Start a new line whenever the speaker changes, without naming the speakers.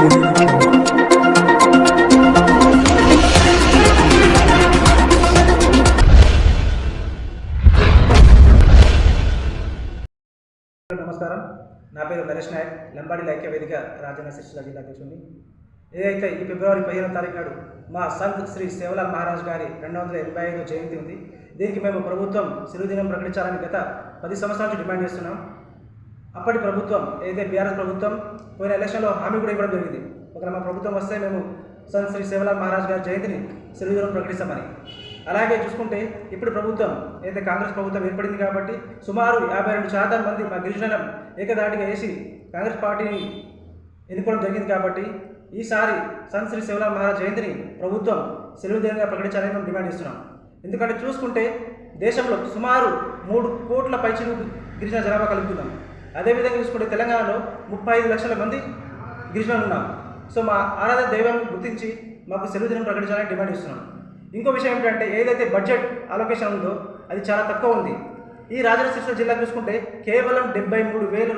నమస్కారం. నా పేరు నరేష్ నాయక్. లంబాడి ఐక్య వేదిక రాజన్న శిక్షణ జిల్లా అధ్యక్షుడిని. ఏదైతే ఈ ఫిబ్రవరి పదిహేనో తారీఖు నాడు మా సంత్ శ్రీ సేవలాల్ మహారాజ్ గారి రెండు వందల ఎనభై ఐదో జయంతి ఉంది. దీనికి మేము ప్రభుత్వం సిరుదినం ప్రకటించాలని గత పది సంవత్సరాల నుంచి డిమాండ్ చేస్తున్నాం. అప్పటి ప్రభుత్వం ఏదైతే బీఆర్ఎస్ ప్రభుత్వం పోయిన ఎలక్షన్లో హామీ కూడా ఇవ్వడం జరిగింది. ఒకవేళ మా ప్రభుత్వం వస్తే మేము సంత్ శ్రీ సేవలాల్ మహారాజ్ గారి జయంతిని సిరుదినం ప్రకటిస్తామని. అలాగే చూసుకుంటే ఇప్పుడు ప్రభుత్వం ఏదైతే కాంగ్రెస్ ప్రభుత్వం ఏర్పడింది కాబట్టి సుమారు యాభై రెండు శాతం మంది మా గిరిజనం ఏకదాటిగా వేసి కాంగ్రెస్ పార్టీని ఎన్నుకోవడం జరిగింది కాబట్టి ఈసారి సంత్ శ్రీ శివలాల్ మహారాజ్ జయంతిని ప్రభుత్వం సెలవు దినంగా ప్రకటించాలని మేము డిమాండ్ చేస్తున్నాం. ఎందుకంటే చూసుకుంటే దేశంలో సుమారు మూడు కోట్ల పైచిలు గిరిజన జనాభా కలుపుతున్నాం అదేవిధంగా చూసుకుంటే తెలంగాణలో ముప్పై ఐదు లక్షల మంది గిరిజనులు ఉన్నారు. సో మా ఆరాధ దైవం గుర్తించి మాకు సెలవు దినం ప్రకటించాలని డిమాండ్ ఇస్తున్నాం ఇంకో విషయం ఏంటంటే ఏదైతే బడ్జెట్ అలొకేషన్ ఉందో అది చాలా తక్కువ ఉంది. ఈ రాజన్న జిల్లా చూసుకుంటే కేవలం డెబ్బై మూడు వేల